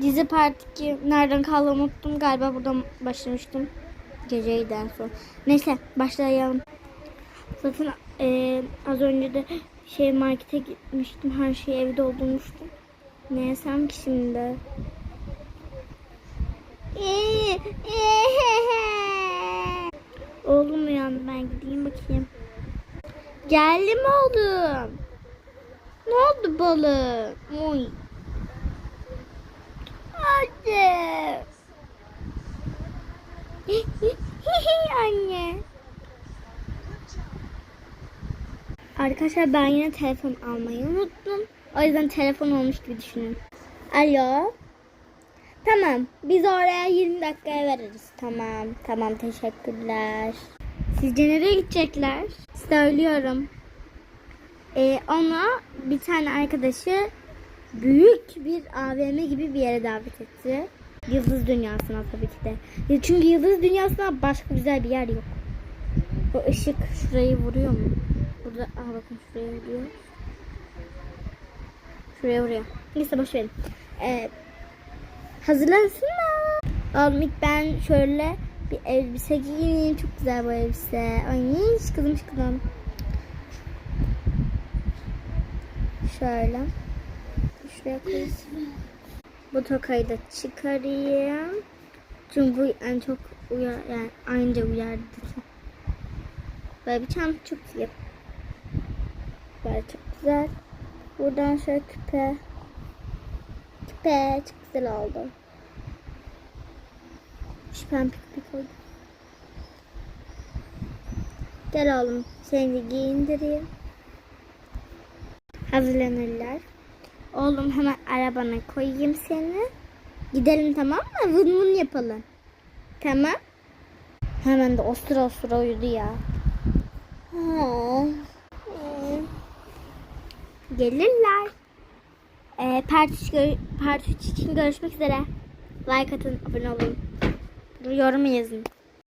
Dizi part 2 nereden kaldı unuttum. Galiba buradan başlamıştım. Geceyden sonra. Neyse başlayalım. Zaten eee, az önce de şey markete gitmiştim. Her şeyi evde doldurmuştum. Ne yesem ki şimdi? Oğlum uyandı ben gideyim bakayım. Geldim oğlum. Ne oldu balım? Oy. Anne. Anne. Arkadaşlar ben yine telefon almayı unuttum. O yüzden telefon olmuş gibi düşünün. Alo. Tamam. Biz oraya 20 dakikaya veririz. Tamam. Tamam. Teşekkürler. Sizce nereye gidecekler? Söylüyorum. Ee, ona bir tane arkadaşı büyük bir AVM gibi bir yere davet etti. Yıldız dünyasına tabii ki de. Çünkü yıldız dünyasına başka güzel bir yer yok. Bu ışık şurayı vuruyor mu? Burada aha bakın şuraya vuruyor. Şuraya vuruyor. Neyse boş verin. Ee, hazırlansınlar. Oğlum ilk ben şöyle bir elbise giyeyim. Çok güzel bu elbise. Ay şıkıdım şıkıdım. Şöyle. Şuraya koyayım. Bu tokayı da çıkarayım. Çünkü bu en çok uyar, yani anca uyardı. Böyle bir çanta çok iyi. Böyle çok güzel. Buradan şöyle küpe. Küpe çok güzel oldu. Şu pembe küpe koydum. Gel oğlum seni giyindireyim. Hazırlanırlar. Oğlum hemen arabana koyayım seni. Gidelim tamam mı? Vın vın yapalım. Tamam. Hemen de osura osura uyudu ya. Gelirler. Ee, part 3, gör- part 3 için görüşmek üzere. Like atın, abone olun. Yorum yazın.